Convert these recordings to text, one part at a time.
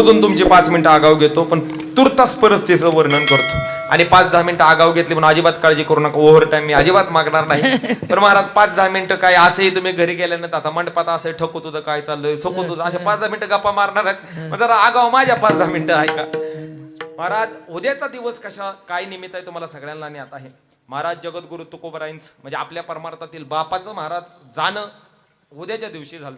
अजून तुमची पाच मिनिटं आगाव घेतो पण तुर्तास परिस्थितीचं वर्णन करतो. आणि पाच दहा मिनिटं आगाव घेतली म्हणून अजिबात काळजी करू नका ओव्हर टाइम मी अजिबात मागणार नाही. पण महाराज पाच दहा मिनिटं काय असंही तुम्ही घरी गेल्यानंतर आता मंडपात असं ठकू तुझं काय चाललंय सकू तुझं असे पाच दहा मिनिटं गप्पा मारणार आहेत. मग जरा आगाव माझ्या पाच दहा मिनिटं ऐका महाराज उद्याचा दिवस कशा काय निमित्त आहे तुम्हाला सगळ्यांना ज्ञात आहे महाराज जगद्गुरु तुकोबराईंच म्हणजे आपल्या परमार्थातील बापाचं महाराज जाणं उद्याच्या दिवशी झालं.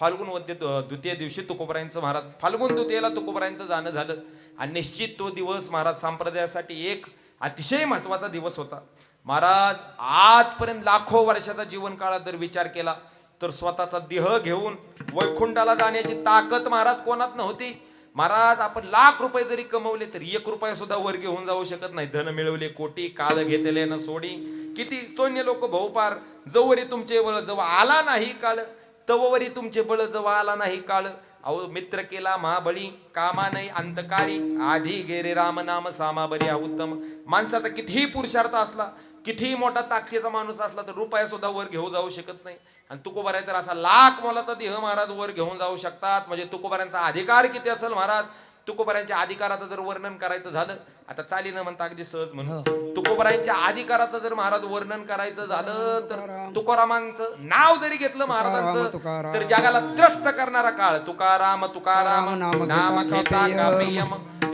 फाल्गुन वद्य द्वितीय दिवशी तुकोबरायांचं महाराज फाल्गुन द्वितीयेला तुकोबरायांचं जाणं झालं. आणि निश्चित तो दिवस महाराज संप्रदायासाठी एक अतिशय महत्त्वाचा दिवस होता. महाराज आजपर्यंत लाखो वर्षाचा जीवन काळात जर विचार केला तर स्वतःचा देह घेऊन वैकुंठाला जाण्याची ताकद महाराज कोणात नव्हती. महाराज आपण लाख रुपये जरी कमवले तर एक रुपया सुद्धा वर घेऊन जाऊ शकत नाही. धन मिळवले कोटी काळ घेतले ना सोडी. किती सोन्य लोक भाऊपार जवरी तुमचे वळ जवळ आला नाही काळ तववरी तुमचे बळ जवळ आला नाही काळ. अहो मित्र केला महाबळी कामा नाही अंतकाळी आधी गेरे राम नाम सामाबरी हा उत्तम. माणसाचा कितीही पुरुषार्थ असला कितीही मोठा ताकदीचा माणूस असला तर रुपया सुद्धा वर घेऊन जाऊ शकत नाही. आणि तुकोबाराय तर असा लाख मोलाचा देह महाराज वर घेऊन जाऊ शकतात. म्हणजे तुकोबाऱ्यांचा अधिकार किती असेल महाराज? तुकोबाऱ्यांच्या अधिकाराचं जर वर्णन करायचं झालं आता चाली न म्हणता अगदी सहज म्हणून हो. तुकोबारायांच्या अधिकाराचं जर महाराज वर्णन करायचं झालं तर तुकारामांचं नाव जरी घेतलं महाराजांचं. तर जगाला त्रस्त करणारा काळ तुकाराम तुकाराम नाम घेता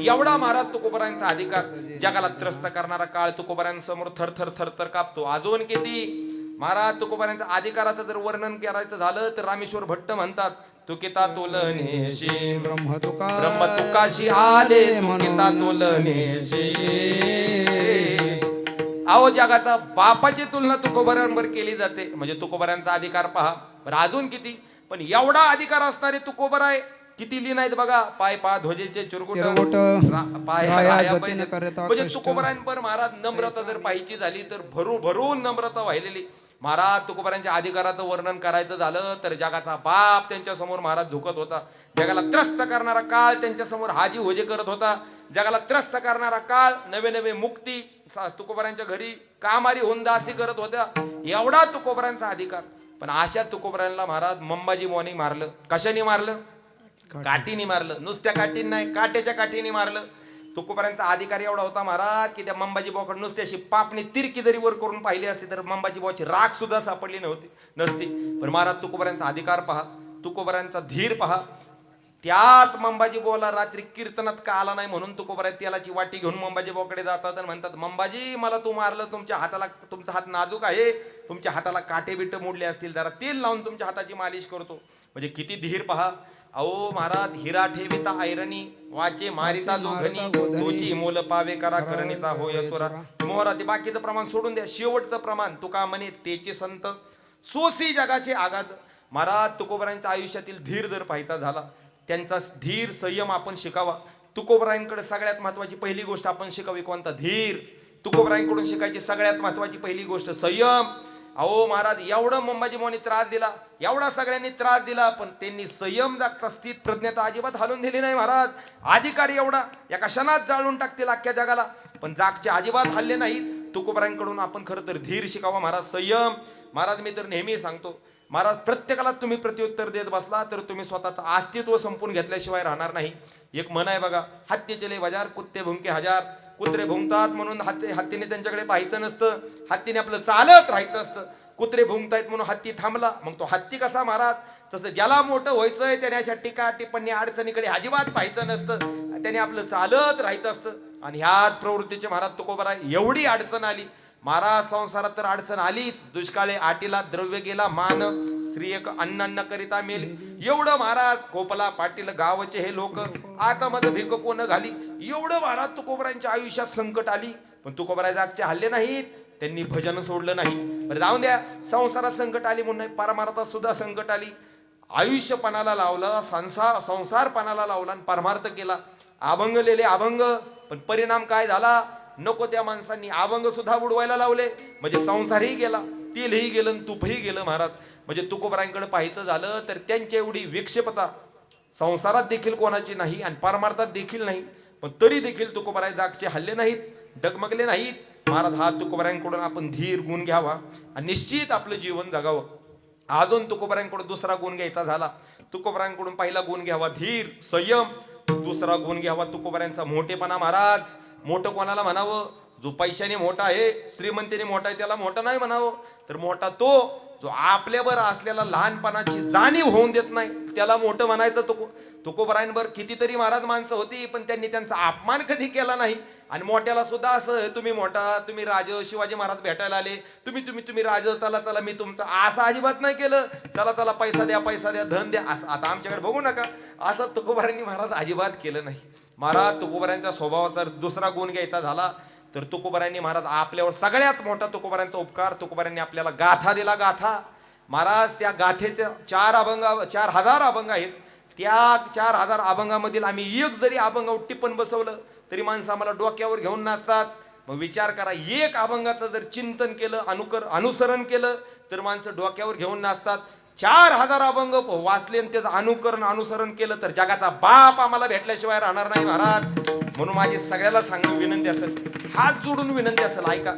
एवढा महाराज तुकोबरायांचा अधिकार जगाला त्रस्त करणारा काळ तुकोबरायांसमोर थर थर थर थर कापतो. अजून किती? महाराज तुकोबरायांच्या अधिकाराचं जर वर्णन करायचं झालं तर रामेश्वर भट्ट म्हणतात तुकिता तोलनेशी? ब्रह्म तुका ब्रह्म तुकाशी आले तुकिता तोलनेशी? अहो जगाचा बापाची तुलना तुकोबऱ्यांवर केली जाते. म्हणजे तुकोबऱ्यांचा अधिकार पहा. बरं अजून किती? पण एवढा अधिकार असणारे तुकोबर आहे किती लीन आहेत बघा. पाय पा ध्वजेचे रा- पाय म्हणजे कष्ट. तुकोबरांपर महाराज नम्रता जर पाहिजे झाली तर भरू भरून नम्रता वाहिलेली महाराज तुकोबरांच्या अधिकाराचं वर्णन करायचं झालं तर जगाचा बाप त्यांच्यासमोर महाराज झुकत होता. जगाला त्रस्त करणारा काळ त्यांच्यासमोर हाजी होजे करत होता. जगाला त्रस्त करणारा काळ नवे नवे मुक्ती तुकोबरांच्या घरी कामारी होऊन दासी करत होत्या. एवढा तुकोबरांचा अधिकार. पण अशा तुकोबरांना महाराज मंबाजी मोनी मारलं. कशाने मारलं? काठीने मारलं. नुसत्या काठीने नाही काट्याच्या काठीने मारलं. तुकोपर्यंत अधिकार एवढा होता महाराज की त्या मंबाजी बोकड नुसती अशी पापणी तिरकी जरी वर करून पाहिली असती तर मंबाजी बोची राख सुद्धा सापडली नव्हती नसती. पण महाराज तुकोपर्यंतचा अधिकार पहा तुकोबऱ्यांचा धीर पहा. त्याच मंबाजी बोला रात्री कीर्तनात का आला नाही म्हणून तुकोबऱ्या तेलाची वाटी घेऊन मंबाजी बोकडे जातात आणि म्हणतात मंबाजी मला तू मारलं तुमच्या हाताला तुमचा हात नाजूक आहे. तुमच्या हाताला काटे बिट मोडले असतील जरा तेल लावून तुमच्या हाताची मालिश करतो. म्हणजे किती धीर पहा. अहो महाराज हिरा ठेविता ऐरणी वाचे मारिता घनी तुझी मोल पावे करा करणीचा होय चोरा. मोहरा ते बाकीचं प्रमाण सोडून द्या शेवटचं प्रमाण. तुका म्हणे तेचे संत. सोसी जगाचे आघात. महाराज तुकोबरायांच्या आयुष्यातील धीर जर पाहायचा झाला त्यांचा धीर संयम आपण शिकावा. तुकोबरायांकडे सगळ्यात महत्वाची पहिली गोष्ट आपण शिकावी कोणता? धीर. तुकोबरायांकडून शिकायची सगळ्यात महत्वाची पहिली गोष्ट संयम. अहो महाराज एवढं मुंबाजी त्रास दिला एवढा सगळ्यांनी त्रास दिला पण त्यांनी संयम जागता स्थित प्रज्ञता अजिबात हालून दिली नाही महाराज. अधिकारी एवढा एका क्षणात जाळून टाकतील अख्ख्या जगाला. पण जागचे अजिबात हल्ले नाहीत. तुकोबरांकडून आपण खरं तर धीर शिकावा महाराज संयम. महाराज मी तर नेहमी सांगतो महाराज प्रत्येकाला तुम्ही प्रत्युत्तर देत बसला तर तुम्ही स्वतःचं अस्तित्व संपून घेतल्याशिवाय राहणार नाही. एक म्हण आहे बघा हत्ती चले बाजार कुत्ते भुंके हजार. कुत्रे भुंकतात म्हणून हत्ती हत्तीने त्यांच्याकडे पाहायचं नसतं. हत्तीने आपलं चालत राहायचं असतं. कुत्रे भुंकतायत म्हणून हत्ती थांबला. मग तो हत्ती कसा महाराज तसं ज्याला मोठं व्हायचंय त्याने अशा टीका टिप्पणी अडचणीकडे अजिबात पाहायचं नसतं. त्याने आपलं चालत राहायचं असतं. आणि ह्याच प्रवृत्तीचे महाराज तुकोबरा एवढी अडचण आली. महाराज संसारात तर अडचण आलीच. दुष्काळे आटीला द्रव्य गेला मान. स्त्री एक अन्न करिता मेल एवढं महाराज कोपला पाटील गावचे हे लोक आता मध्ये भिक कोण घाली? एवढं महाराज तुकोबरांच्या आयुष्यात संकट आली. पण तुकोबरा आगचे हल्ले नाहीत. त्यांनी भजन सोडलं नाही. बरं जाऊन द्या. संसारात संकट आली म्हणून नाही परमार्थात सुद्धा संकट आली. आयुष्यपणाला लावला संसार संसारपणाला लावला आणि परमार्थ केला. अभंगलेले अभंग. पण परिणाम काय झाला? नको त्या माणसांनी अभंग सुद्धा बुडवायला लावले. म्हणजे संसारही गेला. तेलही गेलं तुपही गेलं महाराज. म्हणजे तुकोबरांकडे पाहायचं झालं तर त्यांची एवढी विक्षेपता संसारात देखील कोणाची नाही आणि पारमार्थात देखील नाही. पण तरी देखील तुकोबराय जागचे हल्ले नाहीत डगमगले नाहीत. महाराज हा तुकोबऱ्यांकडून आपण धीर गुण घ्यावा आणि निश्चित आपलं जीवन जगावं. अजून तुकोबऱ्यांकडून दुसरा गुण घ्यायचा झाला. तुकोबऱ्यांकडून पहिला गुण घ्यावा धीर संयम. दुसरा गुण घ्यावा तुकोबऱ्यांचा मोठेपणा महाराज. मोठं कोणाला म्हणावं? जो पैशाने मोठा आहे श्रीमंतीने मोठा आहे त्याला मोठा नाही म्हणावं. तर मोठा तो जो आपल्यावर असलेला लहानपणाची जाणीव होऊन देत नाही. त्याला मोठं म्हणायचं तुको तुकोबरायांवर कितीतरी महाराज माणसं होती पण त्यांनी त्यांचा अपमान कधी केला नाही. आणि मोठ्याला सुद्धा असं तुम्ही मोठा तुम्ही राज शिवाजी महाराज भेटायला आले. तुम्ही तुम्ही तुम्ही राज चला चला मी तुमचं असं अजिबात नाही केलं. चला चला पैसा द्या पैसा द्या धन द्या. असं आता आमच्याकडे बघू नका. असं तुकोबारांनी महाराज अजिबात केलं नाही. महाराज तुकोबरायांच्या स्वभावाचा दुसरा गुण घ्यायचा झाला. तर तुकोबारांनी महाराज आपल्यावर सगळ्यात मोठा तुकोबारांचा उपकार तुकोबारांनी आपल्याला गाथा दिला गाथा. महाराज त्या गाथेच्या चार अभंग चार हजार अभंग आहेत. त्या चार हजार अभंगामधील आम्ही एक जरी अभंग टिप्पण बसवलं तरी माणसं आम्हाला डोक्यावर घेऊन नाचतात. मग विचार करा एक अभंगाचं जर चिंतन केलं अनुकर अनुसरण केलं तर माणसं डोक्यावर घेऊन नाचतात. चार हजार अभंग वाचले आणि त्याचं अनुकरण अनुसरण केलं तर जगाचा बाप आम्हाला भेटल्याशिवाय राहणार नाही महाराज. म्हणून माझी सगळ्याला सांगून विनंती असेल हात जोडून विनंती असेल ऐका.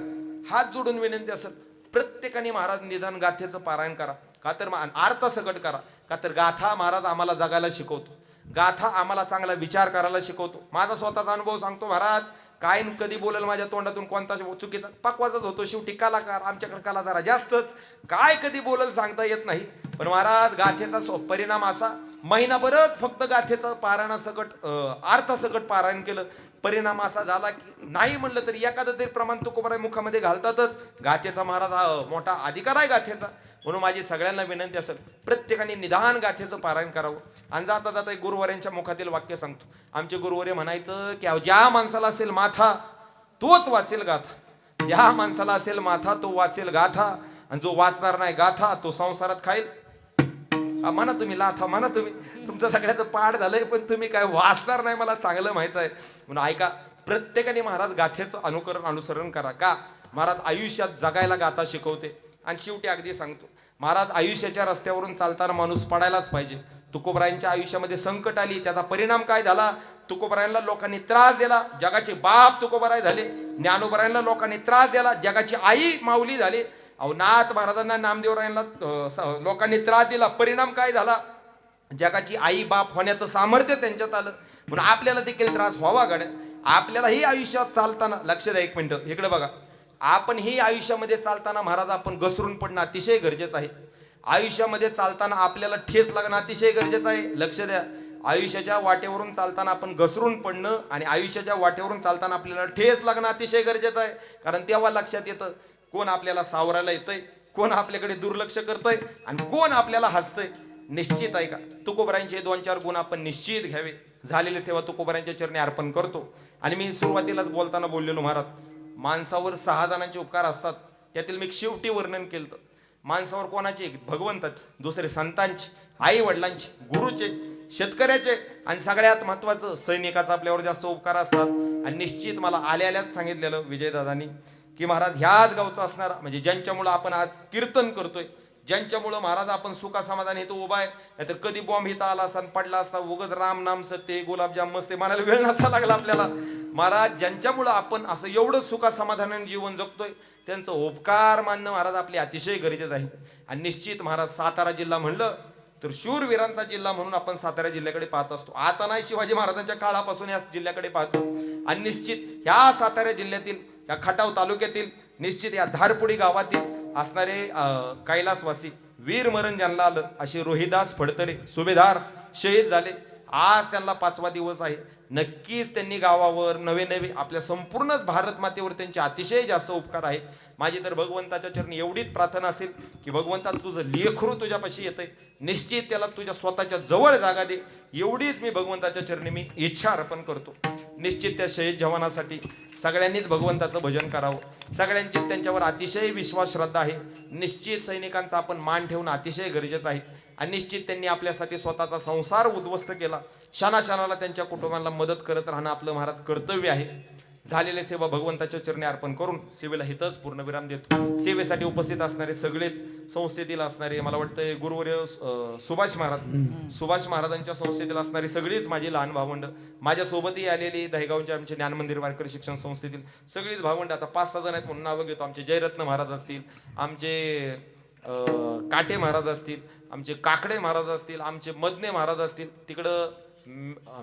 हात जोडून विनंती असेल प्रत्येकाने महाराज निदान गाथेचं पारायण करा. का तर अर्थ सकट करा. का तर गाथा महाराज आम्हाला जगायला शिकवतो. गाथा आम्हाला चांगला विचार करायला शिकवतो. माझा स्वतःचा अनुभव सांगतो महाराज काय कधी बोलेल माझ्या तोंडातून कोणता चुकीचा. पक्वाचाच होतो. शेवटी कलाकार आमच्याकडे कला जरा जास्तच. काय कधी बोलेल सांगता येत नाही. पण महाराज गाथेचा परिणाम असा. महिनाभरच फक्त गाथेचं पारायणासकट अं, अर्थसकट पारायण केलं. परिणाम असा झाला की नाही म्हणलं तरी एखादं तरी प्रमाण तुकोबराय मुखामध्ये घालतातच. गाथेचा महाराज हा मोठा अधिकार आहे गाथेचा. म्हणून माझी सगळ्यांना विनंती असेल प्रत्येकाने निदान गाथेचं पारायण करावं. आणि जाता जाता एक मुखातील वाक्य सांगतो. आमचे गुरुवारी म्हणायचं की ज्या माणसाला असेल माथा तोच वाचेल गाथा. ज्या माणसाला असेल माथा तो वाचेल गाथा. आणि जो वाचणार नाही गाथा तो संसारात खाईल. म्हणा तुम्ही लाथा म्हणा तुम्ही. तुमचं सगळ्याचं पाठ झालंय पण तुम्ही काय वाचणार नाही मला चांगलं माहीत आहे. म्हणून ऐका प्रत्येकाने महाराज गाथेचं अनुकरण अनुसरण करा. का? महाराज आयुष्यात जगायला गाथा शिकवते. आणि शेवटी अगदी सांगतो महाराज आयुष्याच्या रस्त्यावरून चालताना माणूस पडायलाच पाहिजे. तुकोबरायांच्या आयुष्यामध्ये संकट आली त्याचा परिणाम काय झाला? तुकोबरायांना लोकांनी त्रास दिला जगाचे बाप तुकोबराय झाले. ज्ञानोबरायांना लोकांनी त्रास दिला जगाची आई माऊली झाली. अहो महाराजांना नामदेवरायांना अं, लोकांनी त्रास दिला. परिणाम काय झाला? जगाची आई बाप होण्याचं सामर्थ्य त्यांच्यात आलं. म्हणून आपल्याला देखील त्रास व्हावा गड आपल्यालाही आयुष्यात चालताना लक्ष द्या एक मिनिट इकडे बघा. आपण ही आयुष्यामध्ये चालताना महाराज आपण घसरून पडणं अतिशय गरजेचं आहे. आयुष्यामध्ये चालताना आपल्याला ठेच लागणं अतिशय गरजेचं आहे. लक्ष द्या. आयुष्याच्या वाटेवरून चालताना आपण घसरून पडणं आणि आयुष्याच्या वाटेवरून चालताना आपल्याला ठेच लागणं अतिशय गरजेचं आहे. कारण तेव्हा लक्षात येतं कोण आपल्याला सावरायला येतंय कोण आपल्याकडे दुर्लक्ष करतंय आणि कोण आपल्याला हसतंय. निश्चित आहे का? तुकोबरायांचे हे दोन चार गुण आपण निश्चित घ्यावे. झालेली सेवा तुकोबरायांच्या चरणी अर्पण करतो. आणि मी सुरुवातीलाच बोलताना बोललेलो महाराज माणसावर सहा जणांचे उपकार असतात. त्यातील मी शेवटी वर्णन केलं माणसावर कोणाचे? भगवंताचे. दुसरे संतांचे आई वडिलांचे गुरुचे शेतकऱ्याचे आणि सगळ्यात महत्वाचं सैनिकाचा आपल्यावर जास्त उपकार असतात. आणि निश्चित मला आल्या आल्याच सांगितलेलं विजयदादांनी की महाराज ह्याच गावचा असणारा म्हणजे ज्यांच्यामुळं आपण आज कीर्तन करतोय ज्यांच्यामुळं महाराज आपण सुखा समाधान इथं उभा आहे नाहीतर कधी बॉम्ब इथं आला असता पडला असता उगच राम नाम सत्य गुलाबजाम मस्ते म्हणायला वेळ नसा लागला आपल्याला. महाराज ज्यांच्यामुळं आपण असं एवढं सुखा समाधानाने जीवन जगतोय त्यांचं उपकार मानणं महाराज आपले अतिशय गरजेचं आहे. आणि निश्चित महाराज सातारा जिल्हा म्हणलं तर शूरवीरांचा जिल्हा म्हणून आपण सातारा जिल्ह्याकडे पाहत असतो. आता नाही शिवाजी महाराजांच्या काळापासून या जिल्ह्याकडे पाहतो. आणि निश्चित ह्या सातारा जिल्ह्यातील या खटाव तालुक्यातील निश्चित या धारपुडी गावातील असणारे कैलासवासी वीर मरण ज्यांना आलं असे रोहिदास फडतरे सुभेदार शहीद झाले. आज त्यांना पाचवा दिवस आहे. नक्कीच त्यांनी गावावर नवे नवे आपल्या संपूर्णच भारत मातेवर त्यांचे अतिशय जास्त उपकार आहेत. माझी तर भगवंताच्या चरणी एवढीच प्रार्थना असेल की भगवंता तुझं लेखरू तुझ्यापाशी येतंय. निश्चित त्याला तुझ्या स्वतःच्या जवळ जागा दे. एवढीच मी भगवंताच्या चरणी मी इच्छा अर्पण करतो. निश्चित त्या शहीद जवानासाठी सगळ्यांनीच भगवंताचं भजन करावं. सगळ्यांची त्यांच्यावर अतिशय विश्वास श्रद्धा आहे. निश्चित सैनिकांचा आपण मान ठेवणं अतिशय गरजेचं आहे. आणि निश्चित त्यांनी आपल्यासाठी स्वतःचा संसार उद्ध्वस्त केला. क्षणाक्षणाला त्यांच्या कुटुंबाला मदत करत राहणं आपलं महाराज कर्तव्य आहे. झालेले सेवा भगवंताच्या चरणी अर्पण करून सेवेला हितच पूर्णविराम देतो. सेवेसाठी उपस्थित असणारे सगळेच संस्थेतील असणारे मला वाटतं गुरुवर्य सुभाष महाराज. सुभाष महाराजांच्या संस्थेतील असणारे सगळीच माझी लहान भावंड माझ्या सोबतही आलेली दहेगावच्या आमचे ज्ञानमंदिर वारकरी शिक्षण संस्थेतील सगळीच भावंड आता पाच सहा जण आहेत म्हणून नावं घेतो. आमचे जयरत्न महाराज असतील आमचे काटे महाराज असतील आमचे काकडे महाराज असतील आमचे मदने महाराज असतील तिकडं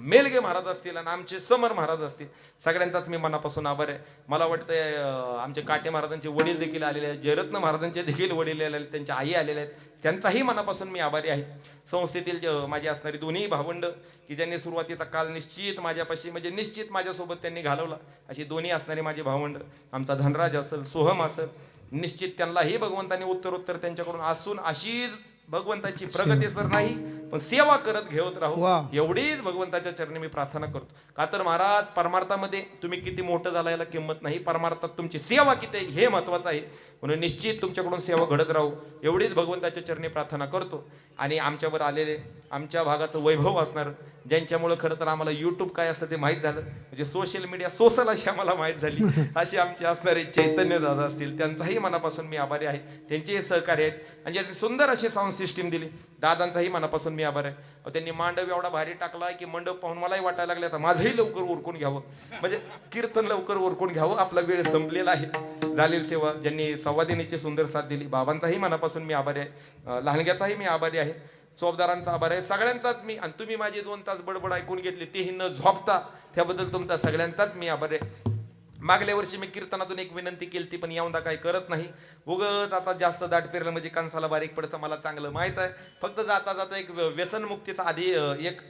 मेलगे महाराज असतील आणि आमचे समर महाराज असतील. सगळ्यांचाच मी मनापासून आभार आहे. मला वाटतं आमचे काटे महाराजांचे वडील देखील आलेले आहेत जयरत्न महाराजांचे देखील वडील आलेले आहेत त्यांच्या आई आलेल्या आहेत त्यांचाही मनापासून मी आभारी आहे. संस्थेतील माझी असणारी दोन्ही भावंड की ज्यांनी सुरुवातीचा काळ निश्चित माझ्यापाशी म्हणजे निश्चित माझ्यासोबत त्यांनी घालवला अशी दोन्ही असणारी माझी भावंड आमचा धनराज असेल सोहम असेल निश्चित त्यांनाही भगवंताने उत्तरोत्तर त्यांच्याकडून असून अशीच भगवंताची प्रगती सर नाही पण सेवा करत घेत राहू. एवढीच भगवंताच्या चरणी मी प्रार्थना करतो. का तर महाराज परमार्थामध्ये तुम्ही किती मोठं झाला याला किंमत नाही परमार्थात तुमची सेवा किती आहे हे महत्वाचं आहे. म्हणून निश्चित तुमच्याकडून सेवा घडत राहू. एवढीच भगवंताच्या चरणी प्रार्थना करतो. आणि आमच्यावर आलेले आमच्या भागाचं वैभव असणार. ज्यांच्यामुळे खरं तर आम्हाला युट्यूब काय असतं ते माहीत झालं. म्हणजे सोशल मीडिया सोसल अशी आम्हाला माहीत झाली. असे आमचे असणारे चैतन्य दादा असतील त्यांचाही मनापासून मी आभारी आहे. त्यांचेही सहकार्य आहेत. आणि ज्यांनी सुंदर अशी साऊंड सिस्टीम दिली दादांचाही मनापासून मी आभार आहे. त्यांनी मांडव एवढा भारी टाकला की मंडप पाहून मलाही वाटायला लागले आता माझंही लवकर उरकून घ्यावं. म्हणजे कीर्तन लवकर उरकून घ्यावं आपला वेळ संपलेला आहे. झालेली सेवा ज्यांनी संवादिनीची सुंदर साथ दिली बाबांचाही मनापासून मी आभारी आहे. लहानग्याचाही मी आभारी आहे. चोपदारांचा आभार आहे. सगळ्यांचाच मी आणि तुम्ही माझे दोन तास बडबड ऐकून घेतले तेही न झोपता त्याबद्दल तुमचा सगळ्यांचाच मी आभार आहे. मागल्या वर्षी मी कीर्तनातून एक विनंती केली ती पण यंदा काही करत नाही. उगत आता जास्त दाट पेरलं म्हणजे कणसाला बारीक पडतं मला चांगलं माहीत आहे. फक्त जाता जाता एक व्यसनमुक्तीचा आधी एक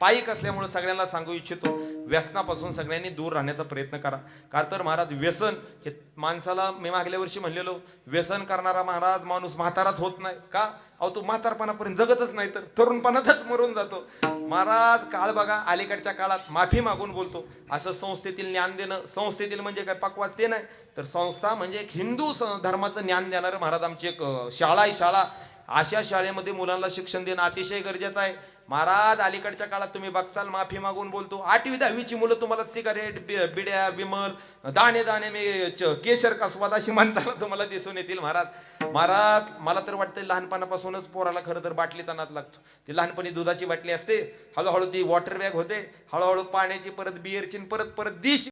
पायिक असल्यामुळे सगळ्यांना सांगू इच्छितो व्यसनापासून सगळ्यांनी दूर राहण्याचा प्रयत्न करा. का तर महाराज व्यसन हे माणसाला मी मागल्या वर्षी म्हणलेलो व्यसन करणारा महाराज माणूस म्हाताराच होत नाही. का? अहो तो म्हातारपणापर्यंत जगतच नाही तर तरुणपणातच मरून जातो. महाराज काळ बघा अलीकडच्या काळात माफी मागून बोलतो. असं संस्थेतील ज्ञान देणं संस्थेतील म्हणजे काय पक्वात ते नाही. तर संस्था म्हणजे एक हिंदू धर्माचं ज्ञान देणारं महाराज आमची एक शाळा आहे शाळा. अशा शाळेमध्ये मुलांना शिक्षण देणं अतिशय गरजेचं आहे. महाराज अलीकडच्या काळात तुम्ही बघचाल माफी मागून बोलतो. आठवी दहावीची मुलं तुम्हाला सिगारेट बिड्या विमल दाणे दाणे मी केशर का स्वाद अशी म्हणताना तुम्हाला दिसून येतील महाराज. महाराज मला तर वाटतं लहानपणापासूनच पोराला खरं तर बाटलीचा नाद लागतो. ती लहानपणी दुधाची बाटली असते. हळूहळू ती वॉटर बॅग होते. हळूहळू पाण्याची परत बिअरची परत परत दिश